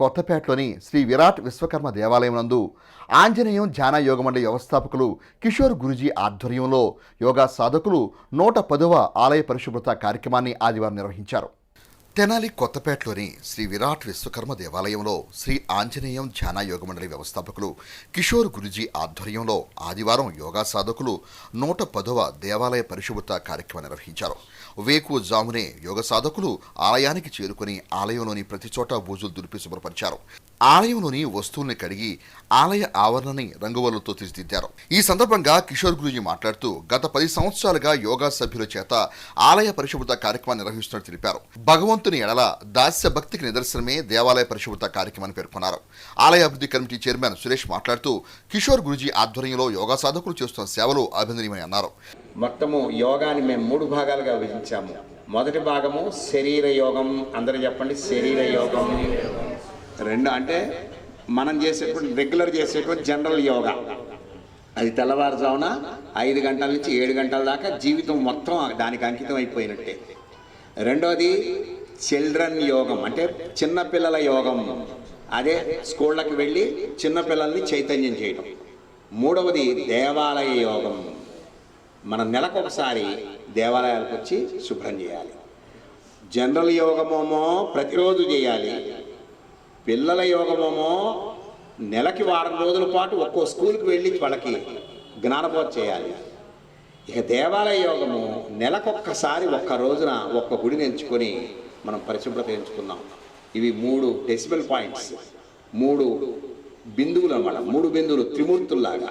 కొత్తపేటలోని శ్రీ విరాట్ విశ్వకర్మ దేవాలయం నందు ఆంజనేయం ధ్యానయోగ మండలి వ్యవస్థాపకులు కిషోర్ గురుజీ ఆధ్వర్యంలో యోగా సాధకులు నూట పదవ ఆలయ పరిశుభ్రత కార్యక్రమాన్ని ఆదివారం నిర్వహించారు. తెనాలి కొత్తపేటలోని శ్రీ విరాట్ విశ్వకర్మ దేవాలయంలో శ్రీ ఆంజనేయం ధ్యాన యోగ మండలి వ్యవస్థాపకులు కిషోర్ గురుజీ ఆధ్వర్యంలో ఆదివారం యోగా సాధకులు నూట పదవ దేవాలయ పరిశుభ్రత కార్యక్రమం నిర్వహించారు. వేకు జామునే యోగ సాధకులు ఆలయానికి చేరుకుని ఆలయంలోని ప్రతి చోట బూజులు దులిపి శుభ్రపరిచారు. ఆలయంలోని వస్తువుల్ని కడిగి ఆలయ ఆవరణని రంగువలతో తీర్చిదిద్దారు ఈ సందర్భంగా కిషోర్ గురుజీ మాట్లాడుతూ గత పది సంవత్సరాలుగా యోగా సభ్యుల చేత ఆలయ పరిశుభ్రత కార్యక్రమాన్ని నిర్వహిస్తున్నట్టు తెలిపారు. భగవంతుని ఎడల దాస్య భక్తికి నిదర్శనమే దేవాలయ పరిశుభ్రత కార్యక్రమాన్ని పేర్కొన్నారు. ఆలయ అభివృద్ధి కమిటీ చైర్మన్ సురేష్ మాట్లాడుతూ కిషోర్ గురుజీ ఆధ్వర్యంలో యోగా సాధకులు చేస్తున్న సేవలు అభినందనీయమని అన్నారు. మొత్తము యోగాని మేము మూడు భాగాలుగా విభజించాము. మొదటి భాగము శరీర యోగం. అందరూ చెప్పండి శరీర యోగం. రెండు అంటే మనం చేసేటువంటి రెగ్యులర్ చేసేటువంటి జనరల్ యోగా. అది తెల్లవారుజామున ఐదు గంటల నుంచి ఏడు గంటల దాకా జీవితం మొత్తం దానికి అంకితం అయిపోయినట్టే. రెండోది చిల్డ్రన్ యోగం అంటే చిన్నపిల్లల యోగం. అదే స్కూళ్ళకి వెళ్ళి చిన్నపిల్లల్ని చైతన్యం చేయడం మూడవది దేవాలయ యోగం. మనం నెలకొకసారి దేవాలయాలకు వచ్చి శుభ్రం చేయాలి. జనరల్ యోగమేమో ప్రతిరోజు చేయాలి. పిల్లల యోగమేమో నెలకి వారం రోజుల పాటు ఒక్కో స్కూల్కి వెళ్ళి వాళ్ళకి జ్ఞానబోధ చేయాలి. ఇక దేవాలయ యోగము నెలకొక్కసారి ఒక్క రోజున ఒక్క గుడిని ఎంచుకొని మనం పరిశుభ్రత ఎంచుకుందాం. ఇవి మూడు డెసిబల్ పాయింట్స్. మూడు బిందువులు అన్నమాట. మూడు బిందువులు త్రిమూర్తుల్లాగా.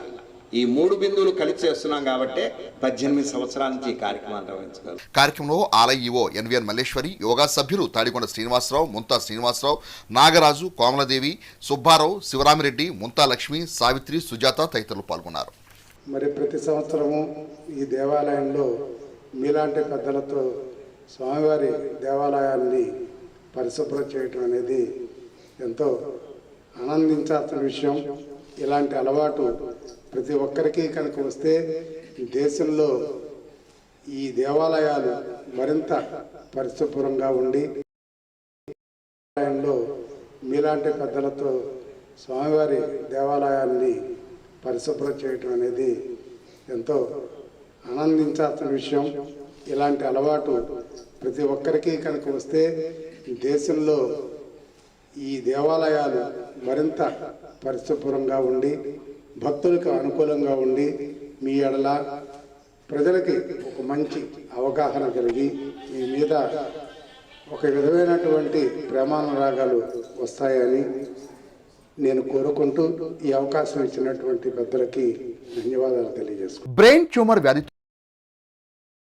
ఈ మూడు బిందువులు కలిసి చేస్తున్నాం కాబట్టి పద్దెనిమిది సంవత్సరాల నుంచి ఈ కార్యక్రమాన్ని నిర్వహించగలం. కార్యక్రమంలో ఆలయ ఈవో ఎన్విఎన్ మల్లేశ్వరి యోగా సభ్యులు తాడికొండ శ్రీనివాసరావు ముంతా శ్రీనివాసరావు నాగరాజు కోమలదేవి సుబ్బారావు శివరామిరెడ్డి ముంతా లక్ష్మి సావిత్రి సుజాత తదితరులు పాల్గొన్నారు. మరి ప్రతి సంవత్సరము ఈ దేవాలయంలో మీలాంటి పెద్దలతో స్వామివారి దేవాలయాన్ని పరిశుభ్రం చేయటం అనేది ఎంతో ఆనందించాల్సిన విషయం. ఇలాంటి అలవాటు ప్రతి ఒక్కరికి కనుక వస్తే దేశంలో ఈ దేవాలయాలు మరింత పరిశుభ్రంగా ఉండి దేవాలయంలో మీలాంటి పెద్దలతో స్వామివారి దేవాలయాన్ని పరిశుభ్రం చేయటం అనేది ఎంతో ఆనందించాల్సిన విషయం. ఇలాంటి అలవాటు ప్రతి ఒక్కరికి కనుక వస్తే దేశంలో ఈ దేవాలయాలు మరింత పరిశుభ్రంగా ఉండి భక్తులకు అనుకూలంగా ఉండి మీ ఎడల ప్రజలకి ఒక మంచి అవగాహన కలిగి మీ మీద ఒక విధమైనటువంటి ప్రేమానురాగాలు వస్తాయని నేను కోరుకుంటూ ఈ అవకాశం ఇచ్చినటువంటి పెద్దలకి ధన్యవాదాలు తెలియజేసుకుంటాను బ్రెయిన్ ట్యూమర్ వ్యాధి